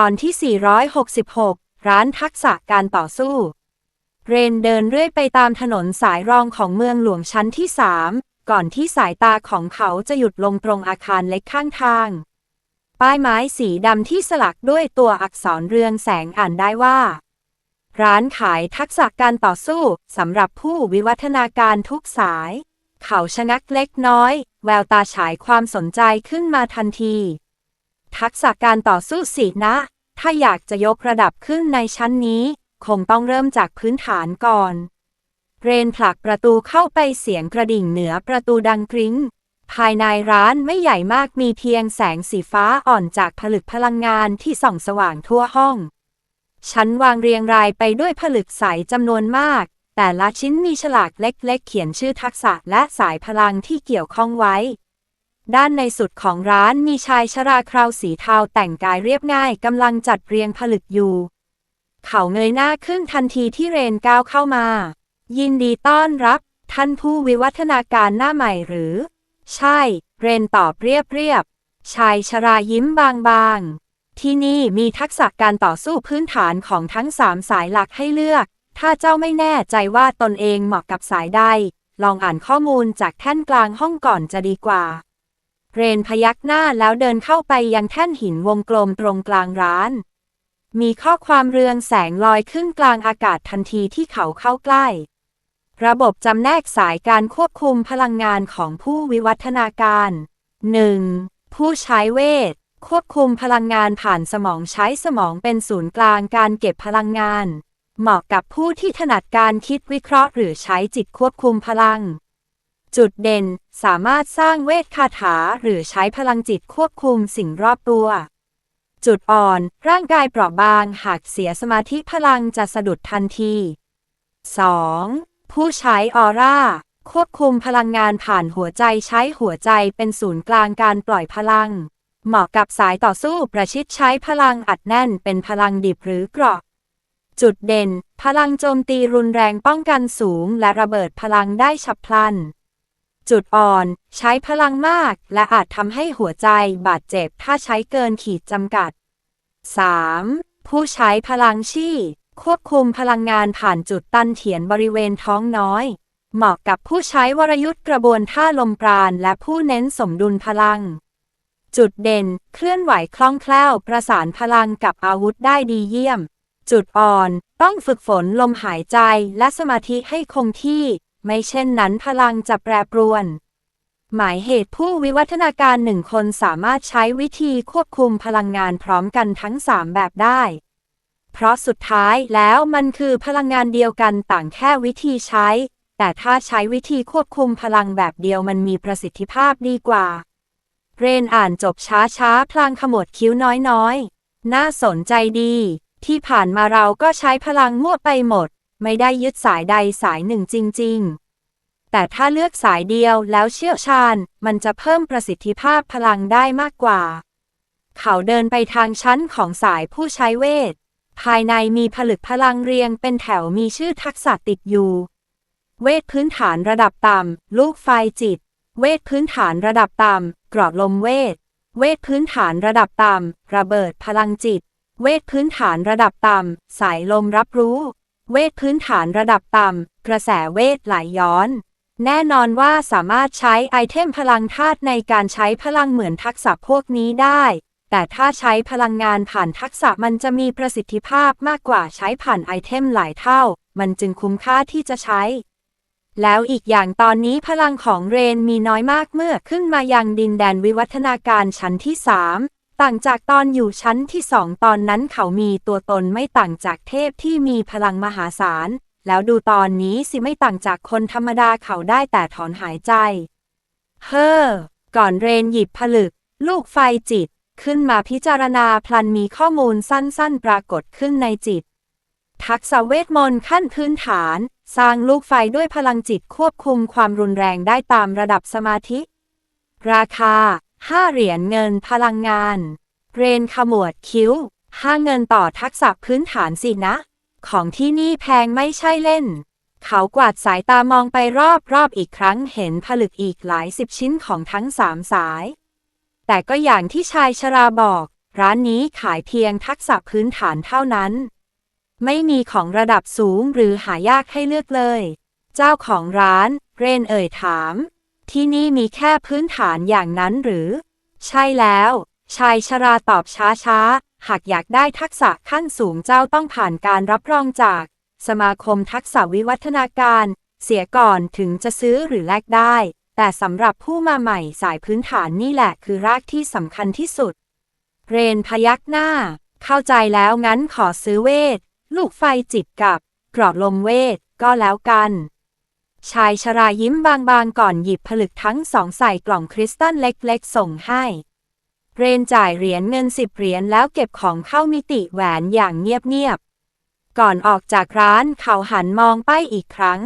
ตอนที่ 466 ร้านทักษะการต่อสู้ เรนเดินเรื่อยไปตามถนนสายรองของเมืองหลวงชั้นที่สามก่อนที่สายตาของเขาจะหยุดลงตรงอาคารเล็กข้างทาง ป้ายไม้สีดำที่สลักด้วยตัวอักษรเรืองแสงอ่านได้ว่า ร้านขายทักษะการต่อสู้สำหรับผู้วิวัฒนาการทุกสาย เขาชะงักเล็กน้อย แววตาฉายความสนใจขึ้นมาทันที ทักษะการต่อสู้สินะ ถ้าอยากจะยกระดับขึ้นในชั้นนี้ คงต้องเริ่มจากพื้นฐานก่อน เรนผลักประตูเข้าไปเสียงกระดิ่งเหนือประตูดังกริ้ง ภายในร้านไม่ใหญ่มากมีเพียงแสงสีฟ้าอ่อนจากผลึกพลังงานที่ส่องสว่างทั่วห้อง ชั้นวางเรียงรายไปด้วยผลึกใสจำนวนมาก แต่ละชิ้นมีฉลากเล็กๆ เขียนชื่อทักษะและสายพลังที่เกี่ยวข้องไว้ ด้านในสุดของร้านมีชายชราคราวสีเทาแต่งกายเรียบง่ายกำลังจัดเรียงผลึกอยู่ เขาเงยหน้าขึ้นทันทีที่เรนก้าวเข้ามา ยินดีต้อนรับ ท่านผู้วิวัฒนาการหน้าใหม่หรือ ใช่ เรนตอบเรียบเรียบๆชายชรายิ้มบางๆ ที่นี่มีทักษะการต่อสู้พื้นฐานของทั้งสามสายหลักให้เลือก ถ้าเจ้าไม่แน่ใจว่าตนเองเหมาะกับสายใด ลองอ่านข้อมูลจากแท่นกลางห้องก่อนจะดีกว่า เรนพยักหน้าแล้วเดินเข้าไปยังแท่นหินวงกลมตรงกลางร้าน มีข้อความเรืองแสงลอยขึ้นกลางอากาศทันทีที่เขาเข้าใกล้ ระบบจำแนกสายการควบคุมพลังงานของผู้วิวัฒนาการ 1. ผู้ใช้เวท ควบคุมพลังงานผ่านสมองใช้สมองเป็นศูนย์กลางการเก็บพลังงาน เหมาะกับผู้ที่ถนัดการคิดวิเคราะห์หรือใช้จิตควบคุมพลัง จุดเด่น สามารถสร้างเวทคาถาหรือใช้พลังจิตควบคุมสิ่งรอบตัว จุดอ่อน ร่างกายเปราะบางหากเสียสมาธิพลังจะสะดุดทันที 2. ผู้ใช้ออร่า ควบคุมพลังงานผ่านหัวใจใช้หัวใจเป็นศูนย์กลางการปล่อยพลัง เหมาะกับสายต่อสู้ประชิดใช้พลังอัดแน่นเป็นพลังดิบหรือเกราะจุดเด่น พลังโจมตีรุนแรงป้องกันสูงและระเบิดพลังได้ฉับพลัน จุดอ่อน ใช้พลังมาก และอาจทำให้หัวใจบาดเจ็บถ้าใช้เกินขีดจำกัด 3. ผู้ใช้พลังชี่ ควบคุมพลังงานผ่านจุดตันเถียนบริเวณท้องน้อย เหมาะกับผู้ใช้วรยุทธ์กระบวนท่าลมปราณและผู้เน้นสมดุลพลัง จุดเด่น เคลื่อนไหวคล่องแคล่ว ประสานพลังกับอาวุธได้ดีเยี่ยม จุดอ่อน ต้องฝึกฝนลมหายใจและสมาธิให้คงที่ ไม่เช่นนั้นพลังจะแปรปรวน หมายเหตุผู้วิวัฒนาการหนึ่งคนสามารถใช้วิธีควบคุมพลังงานพร้อมกันทั้ง3แบบได้ เพราะสุดท้ายแล้วมันคือพลังงานเดียวกันต่างแค่วิธีใช้ แต่ถ้าใช้วิธีควบคุมพลังแบบเดียวมันมีประสิทธิภาพดีกว่า เรนอ่านจบช้าๆพลางขมวดคิ้วน้อยๆ น่าสนใจดี ที่ผ่านมาเราก็ใช้พลังมั่วไปหมด ไม่ได้ยึดสายใดสายหนึ่งจริง ๆแต่ถ้าเลือกสายเดียวแล้วเชี่ยวชาญ มันจะเพิ่มประสิทธิภาพพลังได้มากกว่า เขาเดินไปทางชั้นของสายผู้ใช้เวท ภายในมีผลึกพลังเรียงเป็นแถวมีชื่อทักษะติดอยู่ เวทพื้นฐานระดับต่ำ ลูกไฟจิต เวทพื้นฐานระดับต่ำ กรอบลมเวท เวทพื้นฐานระดับต่ำ ระเบิดพลังจิต เวทพื้นฐานระดับต่ำ สายลมรับรู้ เวทพื้นฐานระดับต่ำ กระแสเวทไหลยย้อน แน่นอนว่าสามารถใช้ไอเทมพลังธาตุในการใช้พลังเหมือนทักษะพวกนี้ได้ แต่ถ้าใช้พลังงานผ่านทักษะมันจะมีประสิทธิภาพมากกว่าใช้ผ่านไอเทมหลายเท่า มันจึงคุ้มค่าที่จะใช้ แล้วอีกอย่างตอนนี้พลังของเรนมีน้อยมากเมื่อขึ้นมายังดินแดนวิวัฒนาการชั้นที่สาม ต่างจากตอนอยู่ชั้นที่สองตอนนั้นเขามีตัวตนไม่ต่างจากเทพที่มีพลังมหาศาล แล้วดูตอนนี้สิไม่ต่างจากคนธรรมดาเขาได้แต่ถอนหายใจ เฮ้อ ก่อนเรนหยิบผลึก ลูกไฟจิต ขึ้นมาพิจารณาพลันมีข้อมูลสั้นๆ ปรากฏขึ้นในจิต ทักษะเวทมนต์ขั้นพื้นฐาน สร้างลูกไฟด้วยพลังจิตควบคุมความรุนแรงได้ตามระดับสมาธิ ราคา 5 เหรียญเงินพลังงาน เรนขมวดคิ้วห้าเงินต่อทักษะพื้นฐานสินะ ของที่นี่แพงไม่ใช่เล่น เขากวาดสายตามองไปรอบๆอีกครั้งเห็นผลึกอีกหลายสิบชิ้นของทั้งสามสาย แต่ก็อย่างที่ชายชราบอก ร้านนี้ขายเพียงทักษะพื้นฐานเท่านั้น ไม่มีของระดับสูงหรือหายากให้เลือกเลย เจ้าของร้าน เรนเอ่ยถาม ที่นี่มีแค่พื้นฐานอย่างนั้นหรือ ใช่แล้ว ชายชราตอบช้าๆ หากอยากได้ทักษะขั้นสูงเจ้าต้องผ่านการรับรองจาก สมาคมทักษะวิวัฒนาการ เสียก่อนถึงจะซื้อหรือแลกได้ แต่สำหรับผู้มาใหม่สายพื้นฐานนี่แหละคือรากที่สำคัญที่สุด เรนพยักหน้า เข้าใจแล้วงั้นขอซื้อเวท ลูกไฟจิตกับกรอบลมเวทก็แล้วกัน ชายชรายิ้มบางๆก่อนหยิบผลึกทั้งสองใส่กล่องคริสตัลเล็กๆ ส่งให้ เรนจ่ายเหรียญเงินสิบเหรียญแล้วเก็บของเข้ามิติแหวนอย่างเงียบๆ ก่อนออกจากร้านเขาหันมองไปอีกครั้ง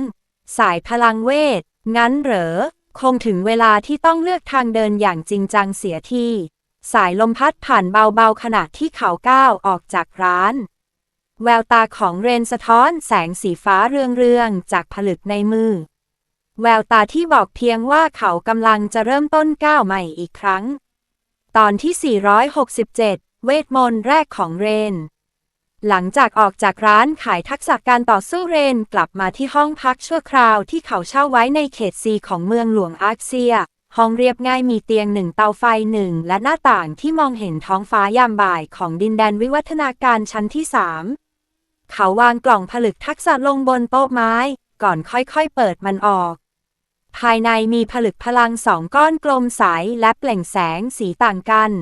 สายพลังเวท งั้นเหรอ คงถึงเวลาที่ต้องเลือกทางเดินอย่างจริงจังเสียทีสายลมพัดผ่านเบาๆขณะที่เขาก้าวออกจากร้าน แววตาของเรนสะท้อนแสงสีฟ้าเรืองๆจากผลึกในมือ แววตาที่บอกเพียงว่าเขากำลังจะเริ่มต้นก้าวใหม่อีกครั้ง ตอนที่ 467 เวทมนต์แรกของเรน หลังจากออกจากร้านขายทักษะการต่อสู้เรนกลับมาที่ห้องพักชั่วคราวที่เขาเช่าไว้ในเขตซีของเมืองหลวงอาร์เซีย ห้องเรียบง่ายมีเตียงหนึ่งเตาไฟหนึ่งและหน้าต่างที่มองเห็นท้องฟ้ายามบ่ายของดินแดนวิวัฒนาการชั้นที่สามเขาวางกล่องผลึกทักษะลงบนโต๊ะไม้ ก่อนค่อยๆเปิดมันออก ภายในมีผลึกพลังสองก้อนกลมใสและเปล่งแสงสีต่างกัน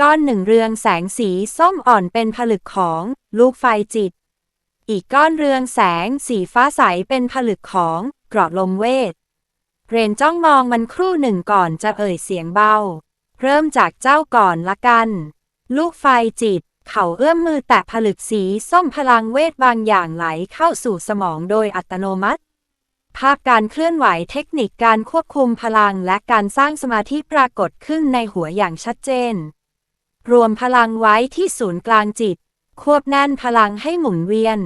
ก้อนหนึ่งเรืองแสงสีส้มอ่อนเป็นผลึกของลูกไฟจิต อีกก้อนเรืองแสงสีฟ้าใสเป็นผลึกของกรอดลมเวท เรนจ้องมองมันครู่หนึ่งก่อนจะเอ่ยเสียงเบา เริ่มจากเจ้าก่อนละกัน ลูกไฟจิต เขาเอื้อมมือแตะผลึกสีส้มพลังเวทบางอย่างไหลเข้าสู่สมองโดยอัตโนมัติ ภาพการเคลื่อนไหวเทคนิคการควบคุมพลังและการสร้างสมาธิปรากฏขึ้นในหัวอย่างชัดเจน รวมพลังไว้ที่ศูนย์กลางจิต ควบแน่นพลังให้หมุนเวียน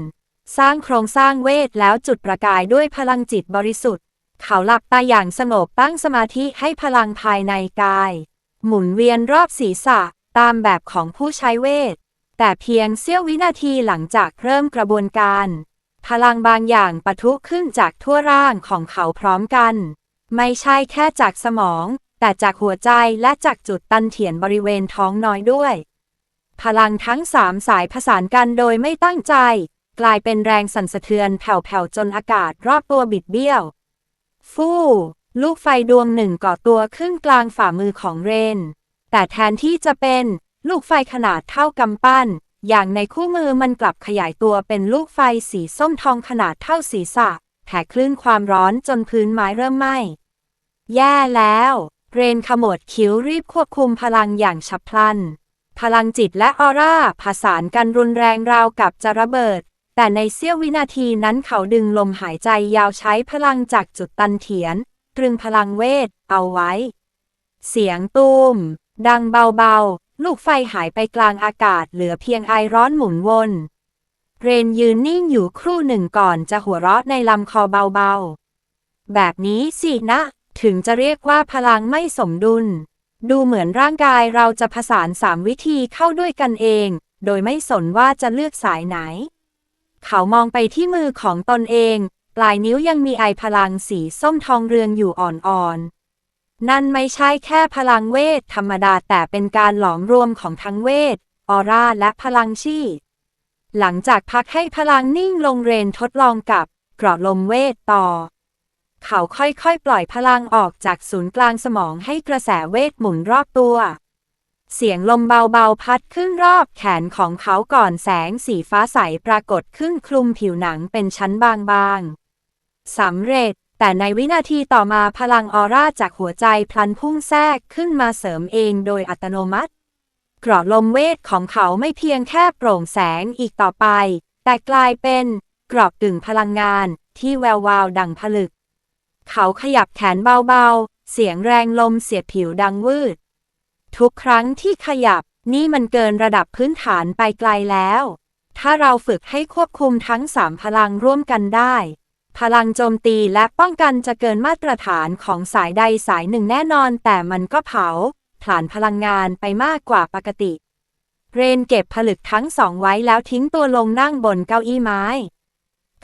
สร้างโครงสร้างเวทแล้วจุดประกายด้วยพลังจิตบริสุทธิ์ เขาหลับตาอย่างสงบตั้งสมาธิให้พลังภายในกาย หมุนเวียนรอบศีรษะตามแบบของผู้ใช้เวท แต่เพียงเสี้ยววินาทีหลังจากเริ่มกระบวนการ พลังบางอย่างปะทุขึ้นจากทั่วร่างของเขาพร้อมกัน ไม่ใช่แค่จากสมอง แต่จากหัวใจและจากจุดตันเถียนบริเวณท้องน้อยด้วย พลังทั้งสามสายผสานกันโดยไม่ตั้งใจ กลายเป็นแรงสั่นสะเทือนแผ่วๆจนอากาศรอบตัวบิดเบี้ยว ฟู่ลูกไฟดวงหนึ่งก่อตัวขึ้นกลางฝ่ามือของเรน แต่แทนที่จะเป็น ลูกไฟขนาดเท่ากำปั้น อย่างในคู่มือมันกลับขยายตัวเป็นลูกไฟสีส้มทองขนาดเท่าศีรษะแผ่คลื่นความร้อนจนพื้นไม้เริ่มไหม้ แย่แล้ว เรนขมวดคิ้วรีบควบคุมพลังอย่างฉับพลัน พลังจิตและออร่าผสานกันรุนแรงราวกับจะระเบิด แต่ในเสี้ยววินาทีนั้นเขาดึงลมหายใจยาวใช้พลังจากจุดตันเถียน ตรึงพลังเวท เอาไว้ เสียงตูม ดังเบาๆ ลูกไฟหายไปกลางอากาศเหลือเพียงไอร้อนหมุนวน เรนยืนนิ่งอยู่ครู่หนึ่งก่อนจะหัวเราะในลำคอเบาๆ แบบนี้สินะ ถึงจะเรียกว่าพลังไม่สมดุล ดูเหมือนร่างกายเราจะผสานสามวิธีเข้าด้วยกันเอง โดยไม่สนว่าจะเลือกสายไหน เขามองไปที่มือของตนเอง ปลายนิ้วยังมีไอพลังสีส้มทองเรืองอยู่อ่อนๆ นั่นไม่ใช่แค่พลังเวทธรรมดาแต่เป็นการหลอมรวมของทั้งเวท ออร่า และพลังชีหลังจากพักให้พลังนิ่งลงเรนทดลองกับกรอลมเวทต่อ เขาค่อยๆ ปล่อยพลังออกจากศูนย์กลางสมองให้กระแสเวทหมุนรอบตัว เสียงลมเบาๆ พัดขึ้นรอบแขนของเขาก่อนแสงสีฟ้าใสปรากฏขึ้นคลุมผิวหนังเป็นชั้นบางๆสำเร็จ แต่ในวินาทีต่อมาพลังออร่าจากหัวใจพลันพุ่งแทรกขึ้นมาเสริมเองโดยอัตโนมัติกรอดลมเวทของเขาไม่เพียงแค่โปร่งแสงอีกต่อไป แต่กลายเป็นกรอบกึ่งพลังงานที่แวววาวดังผลึก เขาขยับแขนเบาๆ เสียงแรงลมเสียดผิวดังวืด ทุกครั้งที่ขยับนี่มันเกินระดับพื้นฐานไปไกลแล้ว ถ้าเราฝึกให้ควบคุมทั้งสามพลังร่วมกันได้ พลังโจมตีและป้องกันจะเกินมาตรฐานของสายใดสายหนึ่งแน่นอน แต่มันก็เผาผลาญพลังงานไปมากกว่าปกติ เรนเก็บผลึกทั้งสองไว้แล้วทิ้งตัวลงนั่งบนเก้าอี้ไม้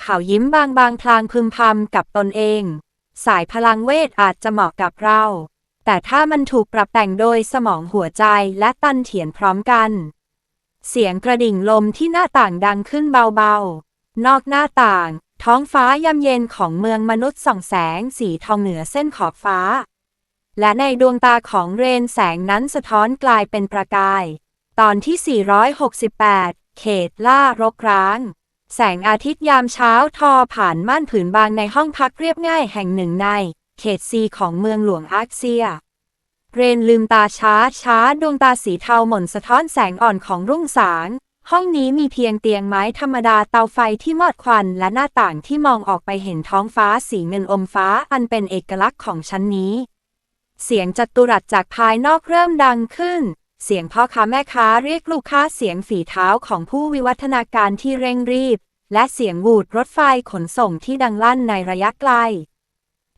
เขายิ้มบางๆพลางพึมพำกับตนเอง สายพลังเวทอาจจะเหมาะกับเรา แต่ถ้ามันถูกปรับแต่งโดยสมองหัวใจและตันเถียนพร้อมกัน เสียงกระดิ่งลมที่หน้าต่างดังขึ้นเบาๆนอกหน้าต่าง ท้องฟ้ายามเย็นของเมืองมนุษย์ส่องแสงสีทองเหนือเส้นขอบฟ้า และในดวงตาของเรนแสงนั้นสะท้อนกลายเป็นประกาย ตอนที่ 468 เขตล่ารกร้าง แสงอาทิตย์ยามเช้าทอผ่านม่านผืนบางในห้องพักเรียบง่ายแห่งหนึ่งใน เขตซีของเมืองหลวงอาร์เซีย เรนลืมตาช้าช้าดวงตาสีเทาหม่นสะท้อนแสงอ่อนของรุ่งสาง ห้องนี้มีเพียงเตียงไม้ธรรมดาเตาไฟที่มอดควันและหน้าต่างที่มองออกไปเห็นท้องฟ้าสีเงินอมฟ้าอันเป็นเอกลักษณ์ของชั้นนี้ เสียงจัตุรัสจากภายนอกเริ่มดังขึ้น เสียงพ่อค้าแม่ค้าเรียกลูกค้าเสียงฝีเท้าของผู้วิวัฒนาการที่เร่งรีบ และเสียงวูดรถไฟขนส่งที่ดังลั่นในระยะไกล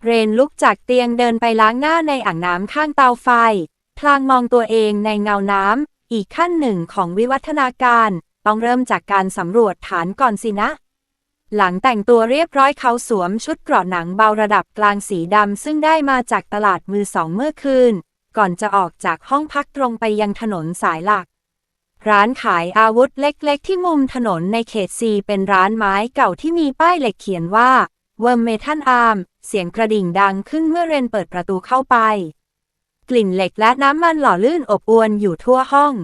เรนลุกจากเตียงเดินไปล้างหน้าในอ่างน้ำข้างเตาไฟ พลางมองตัวเองในเงาน้ำ อีกขั้นหนึ่งของวิวัฒนาการ ต้องเริ่มจากการสำรวจฐานก่อนสินะ หลังแต่งตัวเรียบร้อยเขาสวมชุดเกราะหนังเบาระดับกลางสีดำซึ่งได้มาจากตลาดมือสองเมื่อคืน ก่อนจะออกจากห้องพักตรงไปยังถนนสายหลัก ร้านขายอาวุธเล็กๆ ที่มุมถนนในเขตซีเป็นร้านไม้เก่าที่มีป้ายเหล็กเขียนว่าเวิร์มเมทัลอาร์มเสียงกระดิ่งดังขึ้นเมื่อเรนเปิดประตูเข้าไป กลิ่นเหล็กและน้ำมันหล่อลื่นอบอวนอยู่ทั่วห้อง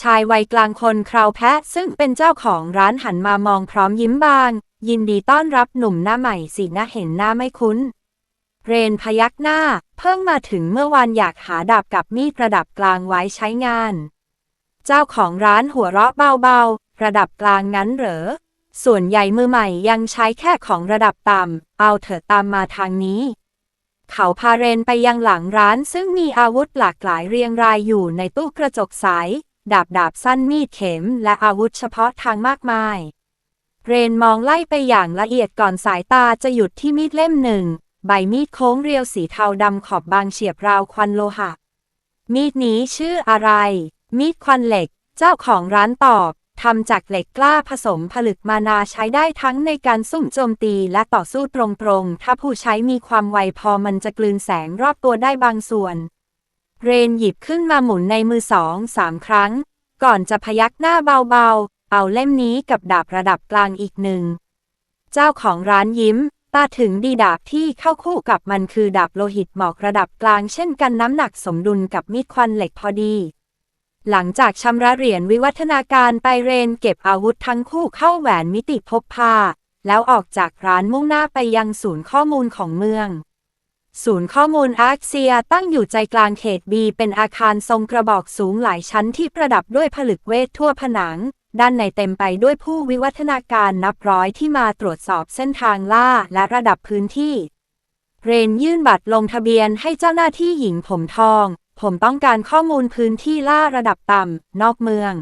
ชายวัยกลางคนคราวแพะซึ่งเป็นเจ้าของร้านหันมามองพร้อมยิ้มบาง ยินดีต้อนรับหนุ่มหน้าใหม่สินะเห็นหน้าไม่คุ้น เรนพยักหน้า เพิ่งมาถึงเมื่อวานอยากหาดาบกับมีดระดับกลางไว้ใช้งาน เจ้าของร้านหัวเราะเบาๆ ระดับกลางงั้นเหรอ ส่วนใหญ่มือใหม่ยังใช้แค่ของระดับต่ำ เอาเถอะตามมาทางนี้ เขาพาเรนไปยังหลังร้านซึ่งมีอาวุธหลากหลายเรียงรายอยู่ในตู้กระจกใส ดาบดาบสั้นมีดเข็ม และอาวุธเฉพาะทางมากมาย เรนมองไล่ไปอย่างละเอียดก่อนสายตาจะหยุดที่มีดเล่มหนึ่ง ใบมีดโค้งเรียวสีเทาดำขอบบางเฉียบราวควันโลหะ มีดนี้ชื่ออะไร มีดควันเหล็ก เจ้าของร้านตอบ ทำจากเหล็กกล้าผสมผลึกมานาใช้ได้ทั้งในการซุ่มโจมตีและต่อสู้ตรงๆ ถ้าผู้ใช้มีความไวพอมันจะกลืนแสงรอบตัวได้บางส่วน เรนหยิบขึ้นมาหมุนในมือสองสามครั้ง ก่อนจะพยักหน้าเบาๆ เอาเล่มนี้กับดาบระดับกลางอีกหนึ่ง เจ้าของร้านยิ้ม ตาถึงดีดาบที่เข้าคู่กับมันคือดาบโลหิตหมอกระดับกลางเช่นกันน้ำหนักสมดุลกับมีดควันเหล็กพอดี หลังจากชำระเหรียญวิวัฒนาการไปเรนเก็บอาวุธทั้งคู่เข้าแหวนมิติพกพา แล้วออกจากร้านมุ่งหน้าไปยังศูนย์ข้อมูลของเมือง ศูนย์ข้อมูลอาร์เซียตั้งอยู่ใจกลางเขตบีเป็นอาคารทรงกระบอกสูงหลายชั้นที่ประดับด้วยผลึกเวททั่วผนัง ด้านในเต็มไปด้วยผู้วิวัฒนาการนับร้อยที่มาตรวจสอบเส้นทางล่าและระดับพื้นที่ เรนยื่นบัตรลงทะเบียนให้เจ้าหน้าที่หญิงผมทอง ผมต้องการข้อมูลพื้นที่ล่าระดับต่ำ นอกเมือง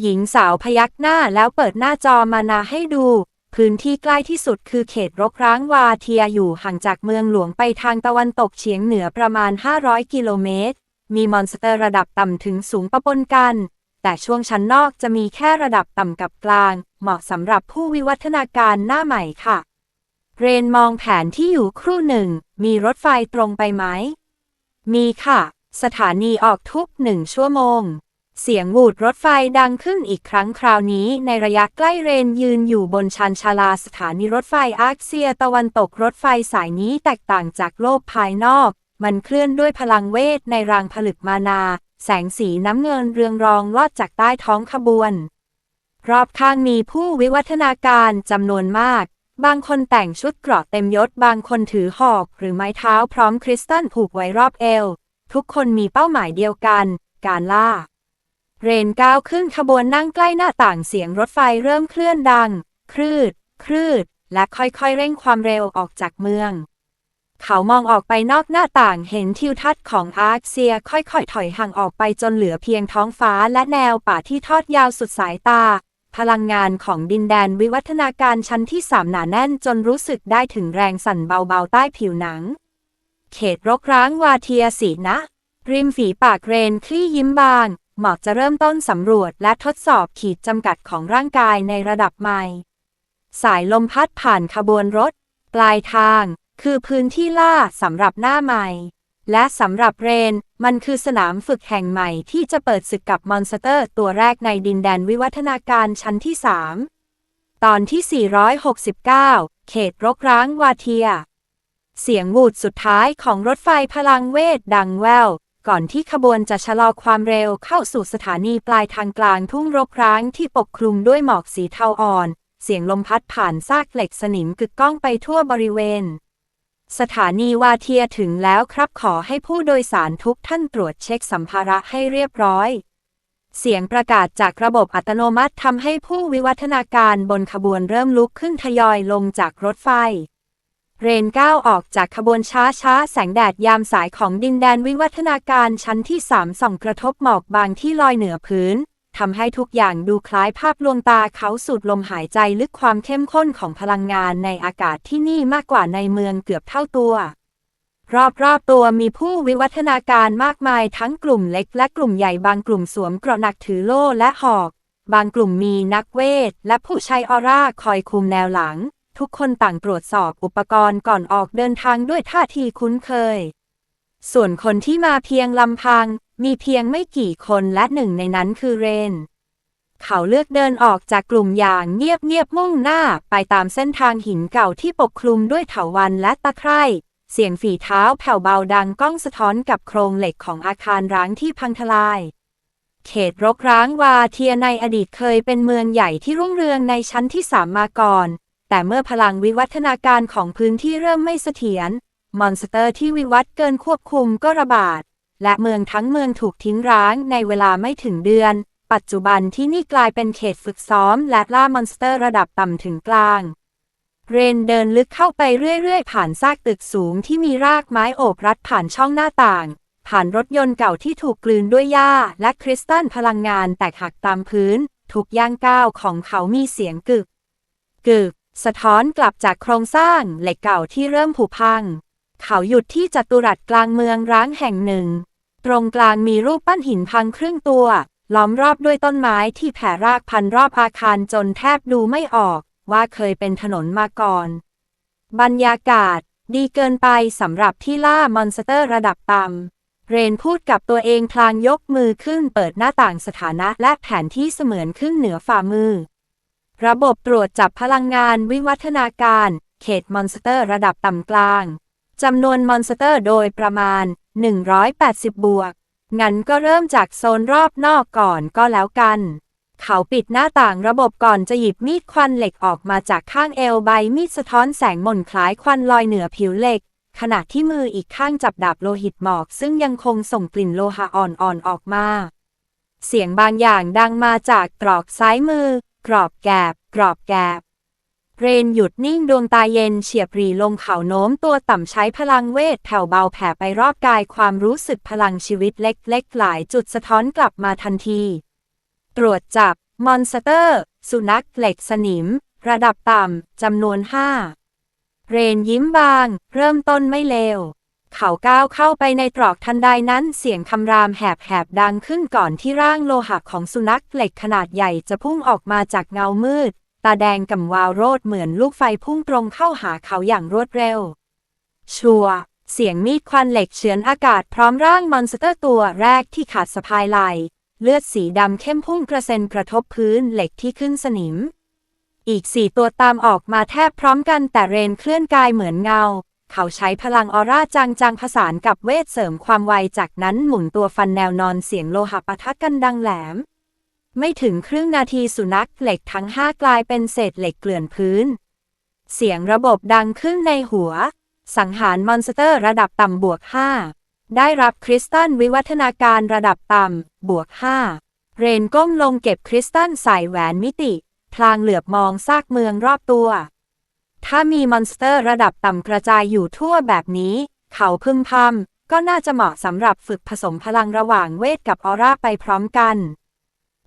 หญิงสาวพยักหน้าแล้วเปิดหน้าจอมานาให้ดู พื้นที่ใกล้ที่สุดคือเขตรกร้างวาเทียอยู่ห่างจากเมืองหลวงไปทางตะวันตกเฉียงเหนือประมาณ 500 กิโลเมตร มีมอนสเตอร์ระดับต่ำถึงสูงปะปนกัน แต่ช่วงชั้นนอกจะมีแค่ระดับต่ำกับกลาง เหมาะสำหรับผู้วิวัฒนาการหน้าใหม่ค่ะ เรนมองแผนที่อยู่ครู่หนึ่ง มีรถไฟตรงไปไหม มีค่ะ สถานีออกทุกหนึ่งชั่วโมง เสียงวูดรถไฟดังขึ้นอีกครั้งคราวนี้ในระยะใกล้เรนยืนอยู่บนชานชาลาสถานีรถไฟอาร์เซียตะวันตกรถไฟสายนี้แตกต่างจากโลกภายนอก มันเคลื่อนด้วยพลังเวทในรางผลึกมานา แสงสีน้ำเงินเรืองรองลอดจากใต้ท้องขบวน รอบข้างมีผู้วิวัฒนาการจำนวนมากบางคนแต่งชุดเกราะเต็มยศ บางคนถือหอก หรือไม้เท้าพร้อมคริสตัลผูกไว้รอบเอว ทุกคนมีเป้าหมายเดียวกัน การล่า เรนก้าวขึ้นขบวนนั่งใกล้หน้าต่างเสียงรถไฟเริ่มเคลื่อนดัง คลืด คลืด และค่อยๆเร่งความเร็วออกจากเมือง เขามองออกไปนอกหน้าต่างเห็นทิวทัศน์ของอาร์คเซียค่อยๆ ถอยห่างออกไปจนเหลือเพียงท้องฟ้าและแนวป่าที่ทอดยาวสุดสายตา พลังงานของดินแดนวิวัฒนาการชั้นที่สามหนาแน่นจนรู้สึกได้ถึงแรงสั่นเบาๆใต้ผิวหนัง เขตรกร้างวาเทียสีนะ ริมฝีปากเรนคลี่ยิ้มบางหมอกจะเริ่มต้นสำรวจและทดสอบขีดจำกัดของร่างกายในระดับใหม่ สายลมพัดผ่านขบวนรถ ปลายทาง คือพื้นที่ล่าสำหรับหน้าใหม่ และสำหรับเรน มันคือสนามฝึกแห่งใหม่ที่จะเปิดศึกกับมอนสเตอร์ตัวแรกในดินแดนวิวัฒนาการชั้นที่3ตอนที่ 469 เขตรกร้างวาเทีย เสียงวูดสุดท้ายของรถไฟพลังเวทดังแววก่อนที่ขบวนจะชะลอความเร็วเข้าสู่สถานีปลายทางกลางทุ่งรกร้างที่ปกคลุมด้วยหมอกสีเทาอ่อน เสียงลมพัดผ่านซากเหล็กสนิมกึกก้องไปทั่วบริเวณ สถานีวาเทียถึงแล้วครับขอให้ผู้โดยสารทุกท่านตรวจเช็คสัมภาระให้เรียบร้อย เสียงประกาศจากระบบอัตโนมัติทำให้ผู้วิวัฒนาการบนขบวนเริ่มลุกขึ้นทยอยลงจากรถไฟ เรนก้าวออกจากขบวนช้าช้าๆแสงแดดยามสายของดินแดนวิวัฒนาการชั้นที่สามส่องกระทบหมอกบางที่ลอยเหนือพื้นทำให้ทุกอย่างดูคล้ายภาพลวงตาเขาสูดลมหายใจลึกความเข้มข้นของพลังงานในอากาศที่นี่มากกว่าในเมืองเกือบเท่าตัว รอบๆตัวมีผู้วิวัฒนาการมากมายทั้งกลุ่มเล็กและกลุ่มใหญ่บางกลุ่มสวมเกราะหนักถือโล่และหอก บางกลุ่มมีนักเวทและผู้ใช้ออร่าคอยคุมแนวหลัง ทุกคนต่างตรวจสอบอุปกรณ์ก่อนออกเดินทางด้วยท่าทีคุ้นเคย ส่วนคนที่มาเพียงลำพัง มีเพียงไม่กี่คนและหนึ่งในนั้นคือเรน เขาเลือกเดินออกจากกลุ่มอย่างเงียบๆมุ่งหน้าไปตามเส้นทางหินเก่าที่ปกคลุมด้วยเถาวัลย์และตะไคร่เสียงฝีเท้าแผ่วเบาดังก้องสะท้อนกับโครงเหล็กของอาคารร้างที่พังทลาย เขตรกร้างวาเทียในอดีตเคยเป็นเมืองใหญ่ที่รุ่งเรืองในชั้นที่สามมาก่อน แต่เมื่อพลังวิวัฒนาการของพื้นที่เริ่มไม่เสถียร มอนสเตอร์ที่วิวัฒเกินควบคุมก็ระบาด และเมืองทั้งเมืองถูกทิ้งร้างในเวลาไม่ถึงเดือน ปัจจุบันที่นี่กลายเป็นเขตฝึกซ้อม และล่ามอนสเตอร์ระดับต่ำถึงกลาง เรนเดินลึกเข้าไปเรื่อยๆ ผ่านซากตึกสูงที่มีรากไม้โอบรัดผ่านช่องหน้าต่าง ผ่านรถยนต์เก่าที่ถูกกลืนด้วยหญ้า และคริสตัลพลังงานแตกหักตามพื้น ทุกย่างก้าวของเขามีเสียงกึก กึก สะท้อนกลับจากโครงสร้างเหล็กเก่าที่เริ่มผุพัง เขาหยุดที่จัตุรัสกลางเมืองร้างแห่งหนึ่ง ตรงกลางมีรูปปั้นหินพังครึ่งตัว ล้อมรอบด้วยต้นไม้ที่แผ่รากพันรอบอาคารจนแทบดูไม่ออกว่าเคยเป็นถนนมาก่อน บรรยากาศดีเกินไปสำหรับที่ล่ามอนสเตอร์ระดับต่ำ เรนพูดกับตัวเองพลางยกมือขึ้นเปิดหน้าต่างสถานะและแผนที่เสมือนขึ้นเหนือฝ่ามือ ระบบตรวจจับพลังงานวิวัฒนาการ เขตมอนสเตอร์ระดับต่ำกลาง จำนวนมอนสเตอร์โดยประมาณ 180 บวก งั้นก็เริ่มจากโซนรอบนอกก่อนก็แล้วกัน เขาปิดหน้าต่างระบบก่อนจะหยิบมีดควันเหล็กออกมาจากข้างเอวใบมีดสะท้อนแสงหม่นคล้ายควันลอยเหนือผิวเหล็ก ขณะที่มืออีกข้างจับดาบโลหิตหมอกซึ่งยังคงส่งกลิ่นโลหะอ่อนๆออกมา เสียงบางอย่างดังมาจากตรอกซ้ายมือ กรอบแกบ กรอบแกบ เรนหยุดนิ่งดวงตาเย็นเฉียบหรีลงเขาโน้มตัวต่ำใช้พลังเวทแผ่วเบาแผ่ไปรอบกายความรู้สึกพลังชีวิตเล็กๆหลายจุดสะท้อนกลับมาทันที ตรวจจับ มอนสเตอร์ สุนัขเหล็กสนิม ระดับต่ำจำนวนห้าเรนยิ้มบาง เริ่มต้นไม่เลว เขาก้าวเข้าไปในตรอกทันใดนั้นเสียงคำรามแหบๆดังขึ้นก่อนที่ร่างโลหะของสุนัขเหล็กขนาดใหญ่จะพุ่งออกมาจากเงามืด ตาแดงก่ำวาวโรดเหมือนลูกไฟพุ่งตรงเข้าหาเขาอย่างรวดเร็ว ชัว เสียงมีดควันเหล็กเฉือนอากาศพร้อมร่างมอนสเตอร์ตัวแรกที่ขาดสะพายไหลเลือดสีดำเข้มพุ่งกระเซ็นกระทบพื้นเหล็กที่ขึ้นสนิม อีกสี่ตัวตามออกมาแทบพร้อมกันแต่เรนเคลื่อนกายเหมือนเงา เขาใช้พลังออร่าจางๆผสานกับเวทเสริมความไวจากนั้นหมุนตัวฟันแนวนอนเสียงโลหะปะทะกันดังแหลม ไม่ถึงครึ่งนาทีสุนัขเหล็กทั้งห้ากลายเป็นเศษเหล็กเกลื่อนพื้น เสียงระบบดังขึ้นในหัว สังหารมอนสเตอร์ระดับต่ำบวก 5 ได้รับคริสตัลวิวัฒนาการระดับต่ำบวก 5 เรนก้มลงเก็บคริสตัลใส่แหวนมิติ พลางเหลือบมองซากเมืองรอบตัว ถ้ามีมอนสเตอร์ระดับต่ำกระจายอยู่ทั่วแบบนี้ เขาพึมพำก็น่าจะเหมาะสำหรับฝึกผสมพลังระหว่างเวทกับออร่าไปพร้อมกัน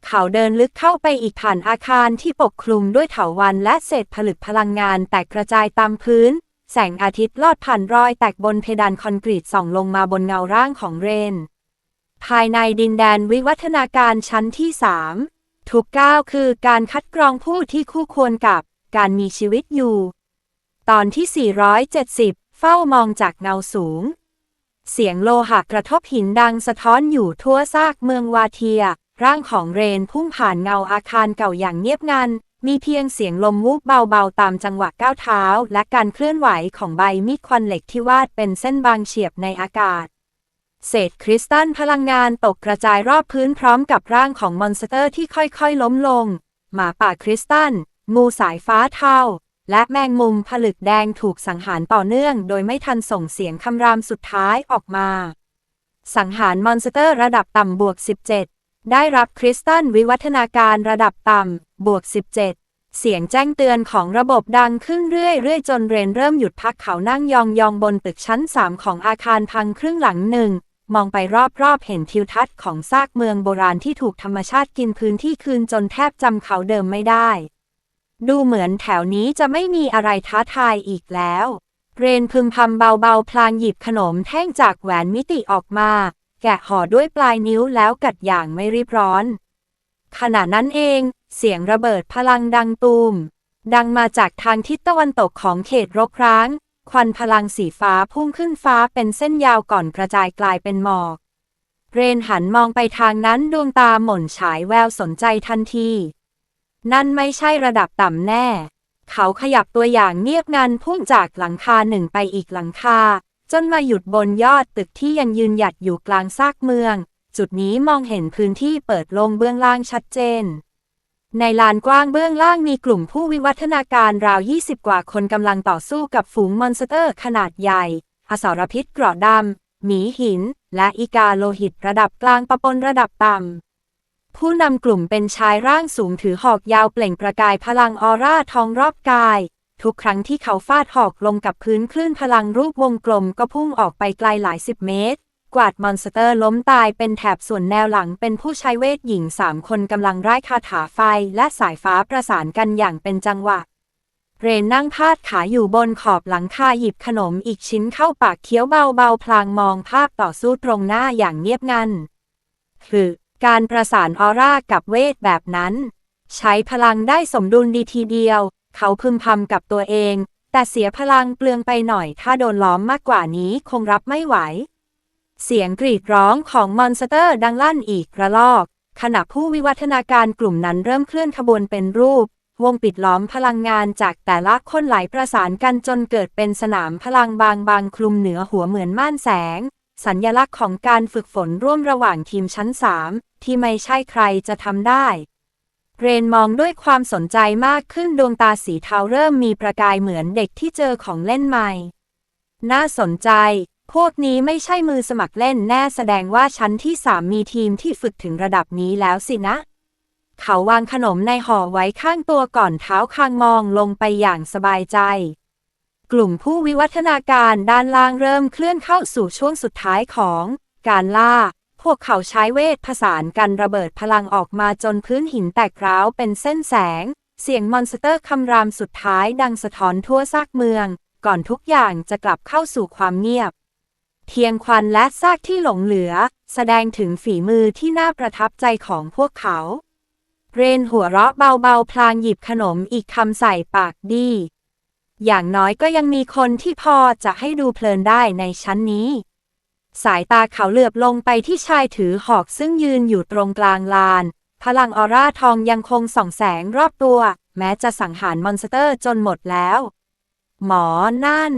เขาเดินลึกเข้าไปอีกผ่านอาคารที่ปกคลุมด้วยเถาวัลย์และเศษผลึกพลังงานแตกกระจายตามพื้น แสงอาทิตย์ลอดผ่านรอยแตกบนเพดานคอนกรีตส่องลงมาบนเงาร่างของเรน ภายในดินแดนวิวัฒนาการชั้นที่3ทุกก้าวคือการคัดกรองผู้ที่คู่ควรกับการมีชีวิตอยู่ ตอนที่ 470 เฝ้ามองจากเงาสูง เสียงโลหะกระทบหินดังสะท้อนอยู่ทั่วซากเมืองวาเทีย ร่างของเรนพุ่งผ่านเงาอาคารเก่าอย่างเงียบงัน มีเพียงเสียงลมวูบเบาๆ ตามจังหวะก้าวเท้า และการเคลื่อนไหวของใบมีดควันเหล็กที่วาดเป็นเส้นบางเฉียบในอากาศเศษคริสตัลพลังงานตกกระจายรอบพื้นพร้อมกับร่างของมอนสเตอร์ที่ค่อยๆ ล้มลง หมาป่าคริสตัลงูสายฟ้าเทา และแมงมุมผลึกแดงถูกสังหารต่อเนื่อง โดยไม่ทันส่งเสียงคำรามสุดท้ายออกมา สังหารมอนสเตอร์ระดับต่ำบวก 17 ได้รับคริสตัลวิวัฒนาการระดับต่ำบวก 17เสียงแจ้งเตือนของระบบดังขึ้นเรื่อยๆ จนเรนเริ่มหยุดพักเขานั่งยองๆบนตึกชั้น 3 ของอาคารพังครึ่งหลังหนึ่ง มองไปรอบๆ เห็นทิวทัศน์ของซากเมืองโบราณที่ถูกธรรมชาติกินพื้นที่คืนจนแทบจำเขาเดิมไม่ได้ ดูเหมือนแถวนี้จะไม่มีอะไรท้าทายอีกแล้ว เรนพึมพำเบาๆ พลางหยิบขนมแท่งจากแหวนมิติออกมา แกะห่อด้วยปลายนิ้วแล้วกัดอย่างไม่รีบร้อน ขณะนั้นเอง เสียงระเบิดพลังดังตูม ดังมาจากทางทิศตะวันตกของเขตรกร้าง ควันพลังสีฟ้าพุ่งขึ้นฟ้าเป็นเส้นยาวก่อนกระจายกลายเป็นหมอก เรนหันมองไปทางนั้นดวงตาหม่นฉายแววสนใจทันที นั่นไม่ใช่ระดับต่ำแน่ เขาขยับตัวอย่างเงียบงันพุ่งจากหลังคาหนึ่งไปอีกหลังคา จนมาหยุดบนยอดตึกที่ยังยืนหยัดอยู่กลางซากเมือง จุดนี้มองเห็นพื้นที่เปิดโลงเบื้องล่างชัดเจน ในลานกว้างเบื้องล่างมีกลุ่มผู้วิวัฒนาการราว 20 กว่าคนกำลังต่อสู้กับฝูงมอนสเตอร์ขนาดใหญ่ อสรพิษเกราะดำหมีหิน และอีกาโลหิตระดับกลางปะปนระดับต่ำ ผู้นำกลุ่มเป็นชายร่างสูงถือหอกยาวเปล่งประกายพลังออร่าทองรอบกาย ทุกครั้งที่เขาฟาดหอกลงกับพื้นคลื่นพลังรูปวงกลมก็พุ่งออกไปไกลหลายสิบเมตร กวาดมอนสเตอร์ล้มตายเป็นแถบส่วนแนวหลังเป็นผู้ใช้เวทหญิงสามคนกำลังไร้คาถาไฟและสายฟ้าประสานกันอย่างเป็นจังหวะ เรนนั่งพาดขาอยู่บนขอบหลังคาหยิบขนมอีกชิ้นเข้าปากเคี้ยวเบาๆพลางมองภาพต่อสู้ตรงหน้าอย่างเงียบงันคือ การประสานออร่ากับเวทแบบนั้น ใช้พลังได้สมดุลดีทีเดียว เขาพึมพำกับตัวเอง แต่เสียพลังเปลืองไปหน่อยถ้าโดนล้อมมากกว่านี้คงรับไม่ไหว เสียงกรีดร้องของมอนสเตอร์ดังลั่นอีกระลอก ขณะผู้วิวัฒนาการกลุ่มนั้นเริ่มเคลื่อนขบวนเป็นรูป วงปิดล้อมพลังงานจากแต่ละคนไหลประสานกันจนเกิดเป็นสนามพลังบางบางๆคลุมเหนือหัวเหมือนม่านแสง สัญญลักษณ์ของการฝึกฝนร่วมระหว่างทีมชั้น3 ที่ไม่ใช่ใครจะทำได้ เรนมองด้วยความสนใจมากขึ้นดวงตาสีเทาเริ่มมีประกายเหมือนเด็กที่เจอของเล่นใหม่ น่าสนใจ พวกนี้ไม่ใช่มือสมัครเล่นแน่แสดงว่าชั้นที่3มีทีมที่ฝึกถึงระดับนี้แล้วสินะ เขาวางขนมในห่อไว้ข้างตัวก่อนเท้าคางมองลงไปอย่างสบายใจกลุ่มผู้วิวัฒนาการด้านล่างเริ่มเคลื่อนเข้าสู่ช่วงสุดท้ายของ การล่า วกเขาใช้เวทผสานกันระเบิดพลังออกมาจนพื้นหินแตกร้าวเป็นเส้นแสง เสียงมอนสเตอร์คำรามสุดท้ายดังสะท้อนทั่วซากเมือง ก่อนทุกอย่างจะกลับเข้าสู่ความเงียบเพียงควันและซากที่หลงเหลือ แสดงถึงฝีมือที่น่าประทับใจของพวกเขา เรนหัวเราะเบาๆ พลางหยิบขนมอีกคำใส่ปากดี อย่างน้อยก็ยังมีคนที่พอจะให้ดูเพลินได้ในชั้นนี้ สายตาเขาเหลือบลงไปที่ชายถือหอกซึ่งยืนอยู่ตรงกลางลาน พลังออร่าทองยังคงส่องแสงรอบตัว แม้จะสังหารมอนสเตอร์จนหมดแล้ว หมอนั่น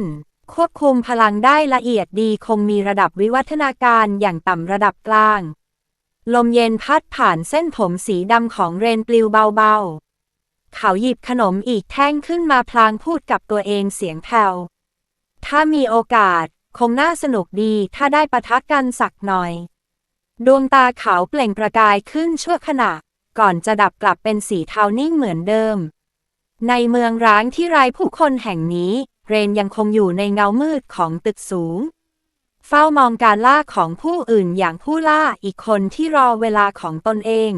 ควบคุมพลังได้ละเอียดดีคงมีระดับวิวัฒนาการอย่างต่ำระดับกลาง ลมเย็นพัดผ่านเส้นผมสีดำของเรนปลิวเบาๆ เขาหยิบขนมอีกแท่งขึ้นมาพลางพูดกับตัวเองเสียงแผ่วถ้ามีโอกาส คงน่าสนุกดีถ้าได้ปะทะกันสักหน่อย ดวงตาขาวเปล่งประกายขึ้นชั่วขณะ ก่อนจะดับกลับเป็นสีเทานิ่งเหมือนเดิม ในเมืองร้างที่ไร้ผู้คนแห่งนี้ เรนยังคงอยู่ในเงามืดของตึกสูง เฝ้ามองการล่าของผู้อื่นอย่างผู้ล่าอีกคนที่รอเวลาของตนเอง